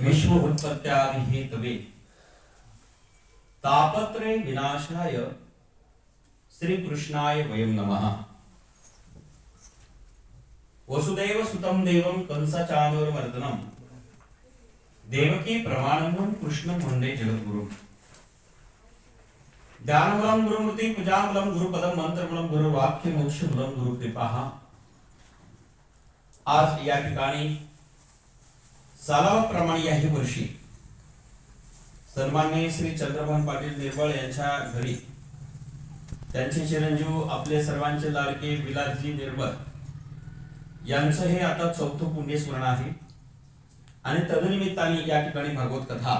विश्वोत्पत्त्यादिहेतवे तापत्रे विनाशाय श्रीकृष्णाय वयं नमः। वसुदेव सुतं देवं कंसचानोर्मर्दनं देवकी प्रमाणं कृष्णं वन्दे जगद्गुरुम्। ध्यानबलं गुरुमूर्ति पूजाबलं गुरुपदं मंत्रबलं गुरुवाक्यमोक्षबलं गुरुकृपाः। आज या ठिकाणी सालावाप्रमाणे याही वर्षी सन्मान्य श्री चंद्रभान पाटील निर्बळ यांच्या घरी त्यांचे चिरंजीव आपले सर्वांचे लाडके विलासजी निर्बळ यांचं हे आता चौथं पुण्यस्मरण आहे. आणि तदनिमित्ताने या ठिकाणी भागवत कथा.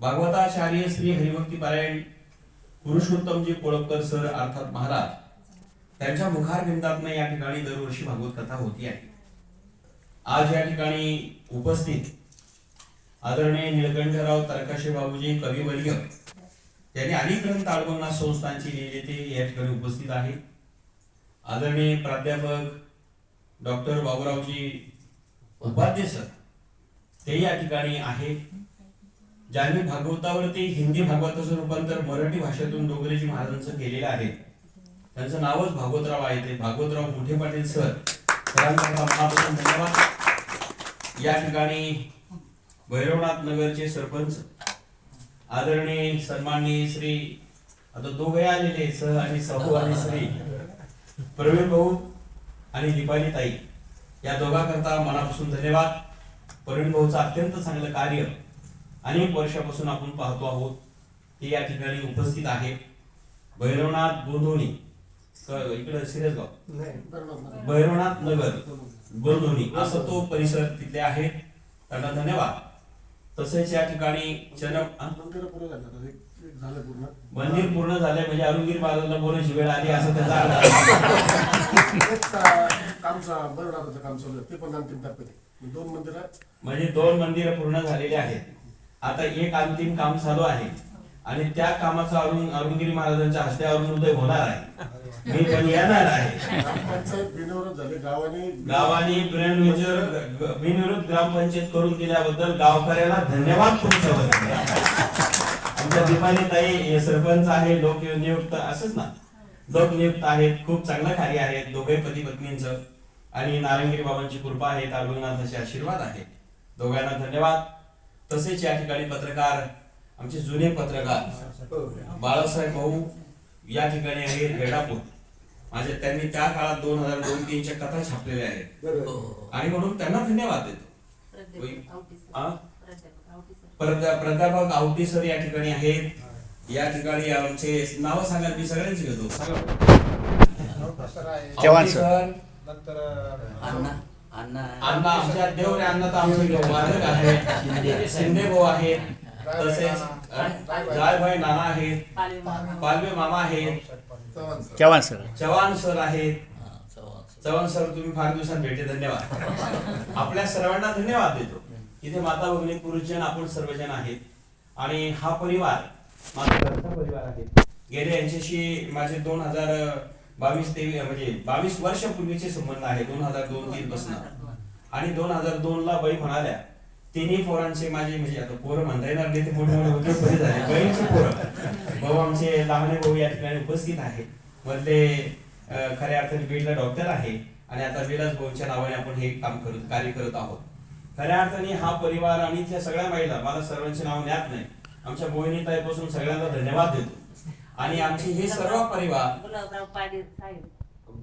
भागवताचार्य श्री हरिभक्ती पारायण पुरुषोत्तमजी कोळपकर सर अर्थात महाराज त्यांच्या मुखारविंदातनं या ठिकाणी दरवर्षी भागवत कथा होती आहे. आज या ठिकाणी उपस्थित आदरणीय निळकंठराव तरकाशे बाबूजी कविवर्य यांनी अनेक ग्रंथ आळवणा संस्थांची लिहिले ते या ठिकाणी उपस्थित आहे. आदरणीय प्राध्यापक डॉक्टर बाबूरावजी उपाध्ये सर ते या ठिकाणी आहे ज्यांनी भागवतावरती हिंदी भागवताचं रूपांतर मराठी भाषेतून डोंगरेजी महाराजांचं केलेलं आहे. त्यांचं नावच भागवतराव आहे. ते भागवतराव मोठे पाटील सर. सरांचा धन्यवाद. या ठिकाणी भैरवनाथ नगरचे सरपंच आदरणीय सन्माननीय श्री आता दोघे आलेले सह आणि सहू आणि श्री प्रवीण भाऊ आणि दीपाली ताई. या दोघांकरता मनापासून धन्यवाद. प्रवीण भाऊचं अत्यंत चांगलं कार्य अनेक वर्षापासून आपण पाहतो आहोत. ते या ठिकाणी उपस्थित आहे भैरवनाथ गोंधोणी क- इकडं सिरसगाव भैरवनाथ नगर गोंधोणी असं तो परिसर तिथले आहे. त्यांना धन्यवाद. तसेच या ठिकाणी? मंदिर पूर्ण झालं आता. एक- एक झालं पूर्ण. मंदिर पूर्ण झाले म्हणजे अरुणगिरी महाराजांना बोलायची वेळ आली असं त्याचा म्हणजे दोन मंदिरं पूर्ण झालेली आहेत. आता एक अंतिम काम चालू आहे. आणि त्या कामाचा अरुण अरुणगिरी महाराजांच्या हस्ते अरुणोदय होणार आहे. मी पण येणार आहे. ग्रामपंचायत बिनविरोध गावाने बिनविरोध बिनविरोध ग्रामपंचायत करून दिल्याबद्दल गावकऱ्याला धन्यवाद तुमच्या वतीने. आमच्या दीपाली ताई सरपंच आहे लोक नियुक्त असंच ना. लोक नियुक्त आहेत खूप चांगलं कार्य आहे दोघे पती पत्नींचं. आणि नारायणगिरी बाबांची कृपा आहे तालुनाथाचे आशीर्वाद आहे. दोघांना धन्यवाद. तसेच या ठिकाणी पत्रकार आमचे जुने पत्रकार बाळासाहेब भाऊ या ठिकाणी आहेत रेडापूर माझे त्यांनी त्या काळात दोन हजार दोन तीनच्या कथा छापलेल्या आहेत. आणि म्हणून त्यांना धन्यवाद देतो. प्राध्यापक आवटी सर या ठिकाणी आहेत. या ठिकाणी आमचे नाव सांगा मी सगळ्यांची घेतो. सर. अण्णा अण्णा. अण्णा आमच्या देवरे अण्णा तर आमचे मालक आहे शिंदे भाऊ आहेत. तसेच जायभाई नाना आहेत. पालवे मामा. आहेत. चव्हाण सर. चव्हाण सर. आहेत. चव्हाण. सर. तुम्ही फार दिवसात भेटे धन्यवाद. आपल्या सर्वांना धन्यवाद देतो. इथे माता भगिनी पुरुषजन आपण सर्वजण आहेत. आणि हा परिवार माझा घरचा परिवार आहे. गेले यांच्याशी माझे दोन हजार बावीस तेवीस म्हणजे बावीस वर्षापूर्वीचे संबंध आहे दोन हजार दोन तीन पासून. आणि दोन हजार दोन ला बाई म्हणाल्या तिन्ही पोरांचे माझे म्हणजे आता पोरं म्हणता येणार नाही ते मोठे मोठे उद्योगपती झाले. बहिणीचे पोरं. भाऊ आमचे लहाने भाऊ या ठिकाणी उपस्थित आहे. मधले खऱ्या अर्थाने बीडला डॉक्टर आहे. आणि आता विलास भाऊंच्या नावाने आपण हे काम करत कार्य करत आहोत. खऱ्या अर्थाने हा परिवार आणि इथल्या सगळ्या महिला मला सर्वांचे नाव ज्ञात नाही. आमच्या मोहिनीताईपासून सगळ्यांना धन्यवाद देतो. आणि आमचे हे सर्व परिवार गुलाबराव पाटील साहेब.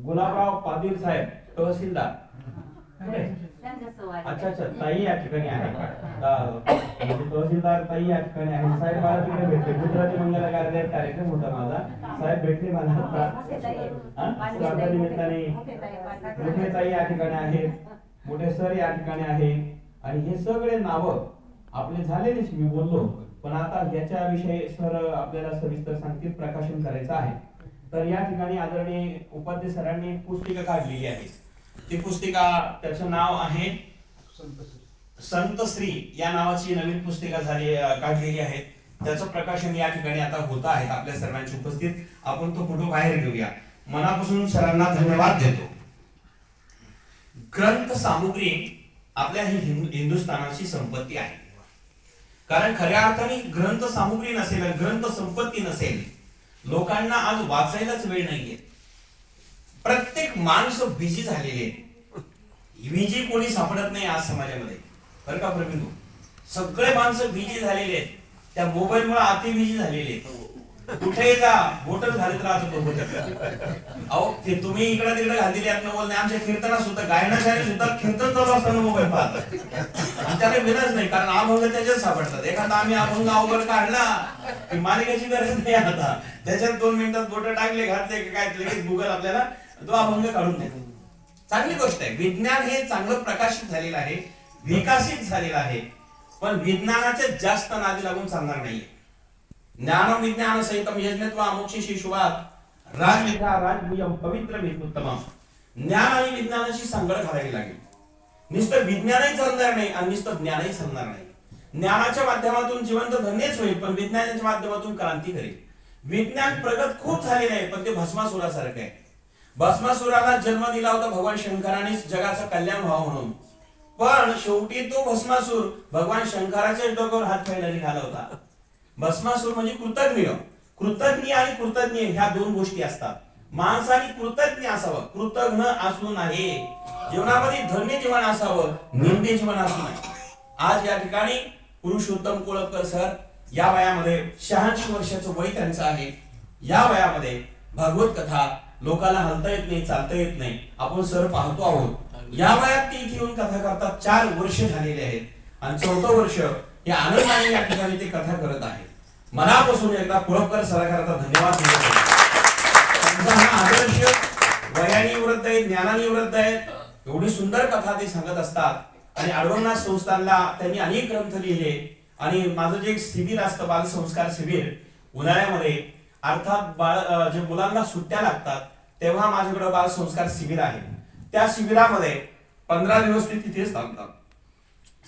गुलाबराव पाटील साहेब तहसीलदार. अच्छा अच्छा. ताई या ठिकाणी आहे. म्हणजे तहसीलदार ताई या ठिकाणी आहे. साहेब मला तिकडे भेटले. गुजराती मंगल कार्यालयात कार्यक्रम होता माझा. साहेब भेटले मला? श्राद्धा निमित्ताने. मोठे ताई या ठिकाणी आहेत. मोठे सर या ठिकाणी आहेत. आणि हे सगळे नाव आपले झालेलेच मी बोललो. पण आता याच्याविषयी सर आपल्याला सविस्तर सांगतील प्रकाशन करायचं आहे. तर या ठिकाणी आदरणीय उपाध्याय सरांनी पुस्तिका काढलेली आहे. ती पुस्तिका त्याचं नाव आहे संत श्री. या नावाची नवीन पुस्तिका झाली काढलेली आहे. त्याचं प्रकाशन या ठिकाणी आता होत आहे आपल्या सर्वांची उपस्थित. आपण तो फोटो बाहेर घेऊया. मनापासून सरांना धन्यवाद देतो. ग्रंथ सामुग्री आपल्या ही हिंदू हिंदुस्थानाची संपत्ती आहे. कारण खऱ्या अर्थाने ग्रंथ सामुग्री नसेल ग्रंथ संपत्ती नसेल लोकांना आज वाचायलाच वेळ नाहीये. प्रत्येक माणूस बिझी झालेली आहे कोणी सापडत नाही आज समाजामध्ये. बरं का प्रवीण सगळे माणसं बिझी झालेले आहेत. त्या मोबाईल मुळे अति बिझी झालेले आहेत. कुठेही जा बोटच घालत राहत अहो ते तुम्ही इकडे तिकडे घाललेले आहेत बोलणे आमच्या कीर्तना सुद्धा गायनाशाळेत सुद्धा कीर्तन चालू असताना मोबाईल पाहतात. आणि त्याला नाही कारण अभंग त्याच्यात सापडतात. एखादा आम्ही अभंग अवघड काढला की मालिकेची गरज नाही आता. त्याच्यात दोन मिनिटात बोट टाकले घातले की काय लगेच गुगल आपल्याला तो अभंग काढून देतो चांगली गोष्ट आहे. विज्ञान हे चांगलं प्रकाशित झालेलं आहे विकसित झालेलं आहे. पण विज्ञानाच्या जास्त नादी लागून चालणार नाहीये. ज्ञान विज्ञान सहितम यज्ञत्व मोक्षी शुभात राजविधा राजभूयम पवित्र उत्तमम ज्ञान आणि विज्ञानाशी सांगड घालावी लागेल. नुसतं विज्ञानही चालणार नाही आणि नुसतं ज्ञानही चालणार नाही. ज्ञानाच्या माध्यमातून जिवंत धन्यच होईल पण विज्ञानाच्या माध्यमातून क्रांती करेल. विज्ञान प्रगत खूप झालेलं आहे पण ते भस्मासुरासारखं आहे. भस्मासुराला जन्म दिला होता भगवान शंकरानेच जगाचं कल्याण व्हावं म्हणून. पण शेवटी तो भस्मासूर भगवान शंकराच्याच डोक्यावर हात फेडायला निघाला होता. भस्मासूर म्हणजे कृतज्ञ. कृतज्ञ आणि कृतज्ञ ह्या दोन गोष्टी असतात. माणसाने कृतज्ञ असावं. कृतज्ञ असू नाही जीवनामध्ये धन्य जीवन असावं. निंदे जीवन असू नाही आज या ठिकाणी पुरुषोत्तम कोळपकर सर या वयामध्ये शहाऐंशी वर्षाचं वय त्यांचं आहे. या वयामध्ये भागवत कथा लोकांना हलता येत नाही चालता येत नाही. आपण सर पाहतो आहोत या वयात ते इथे येऊन कथा करतात. चार वर्ष झालेले आहेत. आणि चौथं वर्ष हे आनंदाने या ठिकाणी ते कथा करत आहेत मनापासून एकदा पुरपकर सराकरता धन्यवाद त्यांचा हा आदर्श वयाने वृद्ध आहेत ज्ञानाने वृद्ध आहेत. एवढी सुंदर कथा ते सांगत असतात. आणि अडवंगनाथ संस्थानला त्यांनी अनेक ग्रंथ लिहिले. आणि माझं जे एक शिबिर असतं बालसंस्कार शिबिर उन्हाळ्यामध्ये अर्थात बाळ जे मुलांना सुट्ट्या लागतात तेव्हा माझ्याकडे बालसंस्कार शिबिर आहे. त्या शिबिरामध्ये पंधरा दिवस ते तिथेच थांबतात.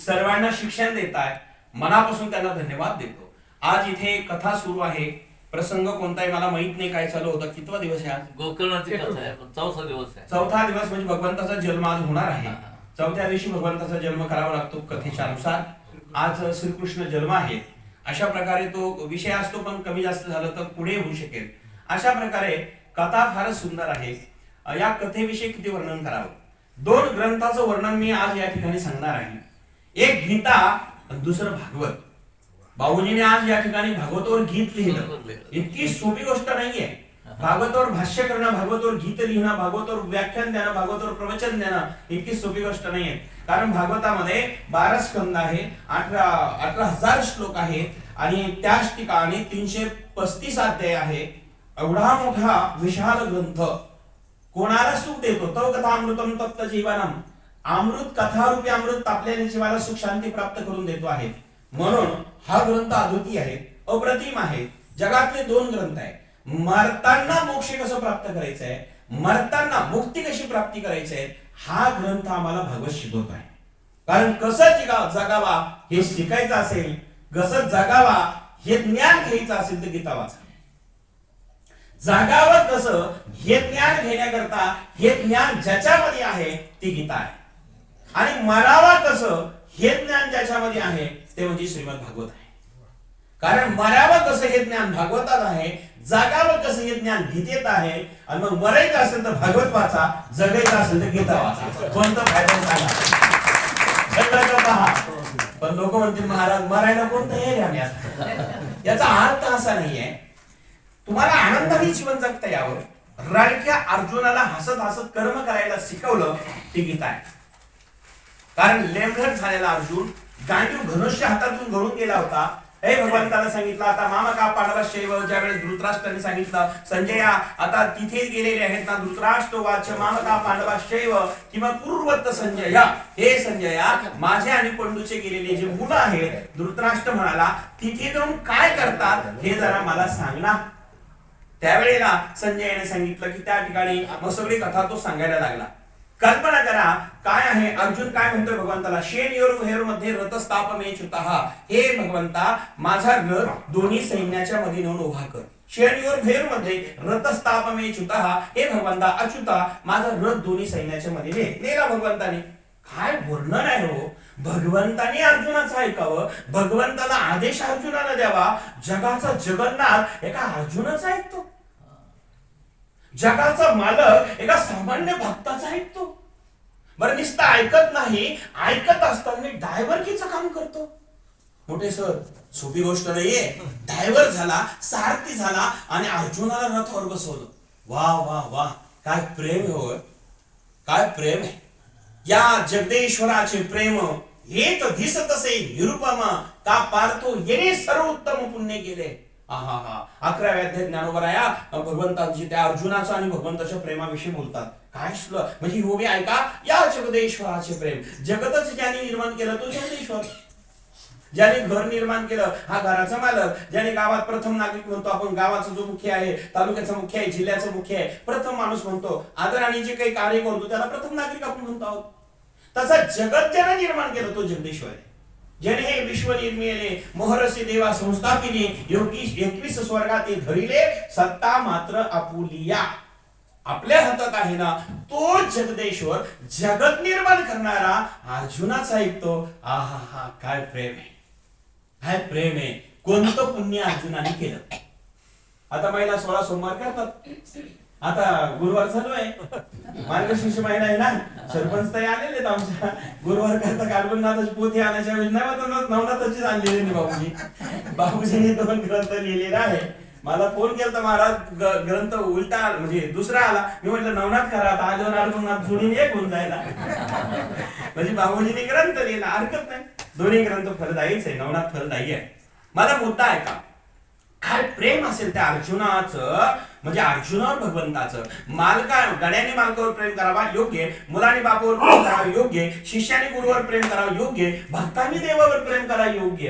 सर्वांना शिक्षण देत आहे मनापासून त्यांना धन्यवाद देतो. आज इथे कथा सुरू आहे. प्रसंग कोणता आहे मला माहीत नाही काय चालू होता कितवा दिवस आहे आज? गोकर्णाची कथा आहे चौथा दिवस आहे. चौथा दिवस म्हणजे भगवंताचा जन्म आज होणार आहे. चौथ्या दिवशी भगवंताचा जन्म करावा लागतो कथेच्या अनुसार. आज श्रीकृष्ण जन्म आहे. अशा प्रकारे तो विषय असतो पण कमी जास्त झालं तर पुढे होऊ शकेल. अशा प्रकारे कथा फारच सुंदर आहे. या कथेविषयी किती वर्णन करावं? दोन ग्रंथाचं वर्णन मी आज या ठिकाणी सांगणार आहे. एक गीता दुसरं भागवत. बाबूजीने आज या ठिकाणी भागवतावर गीत लिहिलं लिहिलं. इतकी सोपी गोष्ट नाहीये. भागवतावर भाष्य करणं भागवतावर गीत लिहिणं भागवतावर व्याख्यान देणं भागवतावर प्रवचन देणं इतकी सोपी गोष्ट नाहीये. कारण भागवतामध्ये बारा स्कंद आहे अठरा अठरा हजार श्लोक आहेत आणि त्याच ठिकाणी तीनशे पस्तीस अध्याय आहे. एवढा मोठा विशाल ग्रंथ. कोणाला सुख देतो? तो कथा अमृतम तप्त जीवनम. अमृत कथारूपी अमृत तापलेल्या जीवाला सुख शांती प्राप्त करून देतो आहे. म्हणून हा ग्रंथ अद्वितीय आहे अप्रतिम आहे. जगातले दोन ग्रंथ आहे मरताना मोक्ष कसं प्राप्त करायचं आहे मरताना मुक्ती कशी प्राप्ती करायची आहे हा ग्रंथ आम्हाला भागवत शिकवत आहे. कारण कसं जिगा जगावा हे शिकायचं असेल कसं जगावा हे ज्ञान घ्यायचं असेल तर गीता वाचा. जागावं कसं हे ज्ञान घेण्याकरता हे ज्ञान ज्याच्यामध्ये आहे ती गीता आहे. आणि मरावा कसं हे ज्ञान ज्याच्यामध्ये आहे ते म्हणजे श्रीमद भागवत आहे. कारण मरावं कसं हे ज्ञान भागवतात आहे जागा कसं हे ज्ञान गीतेत आहे आणि मग मरायचं असेल तर भागवत वाचा जगायचं असेल तर गीता वाचा. कोणतं फायदा सांगा? पण लोक म्हणतील महाराज मरायला कोण हे आम्ही याचा अर्थ असा नाहीये. तुम्हाला आनंदाने जीवन जगता यावं. राडक्या अर्जुनाला हसत हसत कर्म करायला शिकवलं ते गीता आहे. कारण लेमघट झालेला अर्जुन गांडीव धनुष्य हातातून घडून गेला होता. हे भगवंताला सांगितलं आता मामा का पांडवा शैव ज्यावेळेस धृतराष्ट्राने सांगितलं संजया आता तिथे गेलेले आहेत ना धृतराष्ट्र वाच मामा का पांडवा शैव किंवा पूर्वत संजया हे संजया माझे आणि पंडूचे गेलेले जे मुलं आहेत धृतराष्ट्र म्हणाला तिथे जाऊन काय करतात हे जरा मला सांग ना. त्यावेळेला संजयाने सांगितलं की त्या ठिकाणी मग सगळी कथा तो सांगायला लागला. कल्पना करा काय आहे? अर्जुन काय म्हणतोय भगवंताला? शेन योर हेरमध्ये रथस्थाप मे हे भगवंता माझा रथ दोन्ही सैन्याच्या मध्ये नेऊन उभा कर. शेन योर भेरमध्ये रथस्थाप मे हे भगवंता अच्युता माझा रथ दोन्ही सैन्याच्या मध्ये ने नेला भगवंताने. काय वर्णन आहे हो? भगवंताने अर्जुनाचं ऐकावं. भगवंताला आदेश अर्जुनाला द्यावा. जगाचा जगन्नाथ एका अर्जुनाचा ऐकतो. जगाचा मालक एका सामान्य भक्ताचा ऐकतो बरं नुसतं ऐकत नाही ऐकत असताना डायव्हरकीचं काम करतो. मोठे सर सोपी गोष्ट नाहीये. डायव्हर झाला सारथी झाला आणि अर्जुनाला रथावर बसवलं. वा वा वा. काय प्रेम हो. काय प्रेम आहे. या जगदेश्वराचे प्रेम हेच दिसतसे निरुपमा का पार्थो येणे सर्व उत्तम पुण्य केले. अकराव्या अध्याय ज्ञानोबराया भगवंतांची त्या अर्जुनाचा आणि भगवंताच्या प्रेमाविषयी बोलतात. काय श्लोक? म्हणजे हो ऐका या जगदेश्वराचे प्रेम. जगतच ज्याने निर्माण केलं तो जगदेश्वर ज्याने घर निर्माण केलं हा घराचा मालक. ज्याने गावात प्रथम नागरिक म्हणतो आपण गावाचा जो मुख्य आहे तालुक्याचा मुख्य आहे जिल्ह्याचा मुख्य आहे प्रथम माणूस म्हणतो. आदर आणि जे काही कार्य करतो त्याला प्रथम नागरिक आपण म्हणतो आहोत. तसा जगत ज्याने निर्माण केलं तो जगदेश्वर आहे. ज्याने विश्व निर्मिले मोहरसी देवा संस्थापिने योगीश एकवीस स्वर्गात धरिले सत्ता मात्र आपुलिया आपल्या हातात आहे ना तो जगदेश्वर जगत निर्माण करणारा अर्जुनाचा ऐकतो आहा हा काय प्रेम आहे काय प्रेम आहे कोणतं पुण्य अर्जुनाने केलं आता महिला सोळा सोमवार करतात आता गुरुवार चालू आहे. मार्गशीर्ष महिना आहे ना? सरपंच ताई आलेले आहेत आमच्या. गुरुवार करता कालबनाथाची पोथी आणायच्या योजना नवनाथाचीच आणलेली नाही बाबूजी बाबूजीने दोन ग्रंथ लिहिलेला आहे. मला फोन केला तर महाराज ग्रंथ उलटा म्हणजे दुसरा आला. मी म्हटलं नवनाथ करा आता आजवर अर्जुनाथ जोडून एक होऊन जायला. म्हणजे बाबूजीने ग्रंथ लिहिला. हरकत नाही. दोन्ही ग्रंथ फलदायीच आहे. नवनाथ फलदायी आहे. माझा मुद्दा आहे का काय प्रेम असेल त्या अर्जुनाचं म्हणजे अर्जुनावर भगवंताचं. मालका गड्याने मालकावर प्रेम करावा योग्य मुलाने बापावर प्रेम करावं योग्य शिष्याने गुरुवर प्रेम करावं योग्य भक्तांनी देवावर प्रेम करावं योग्य.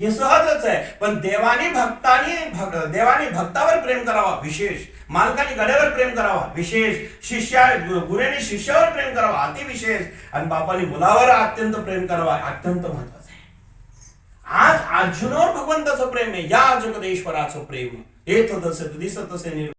हे सहजच आहे. पण देवाने भक्तानी भग- देवाने भक्तावर प्रेम करावा विशेष मालकाने गड्यावर प्रेम करावा विशेष शिष्या गुरुने शिष्यावर प्रेम करावा अति विशेष आणि बापाने मुलावर अत्यंत प्रेम करावा अत्यंत महत्वाचं आहे. आज अर्जुनावर भगवंताचं प्रेम आहे. या जगदेश्वराचं प्रेम येत तसे दिसत तसे निर्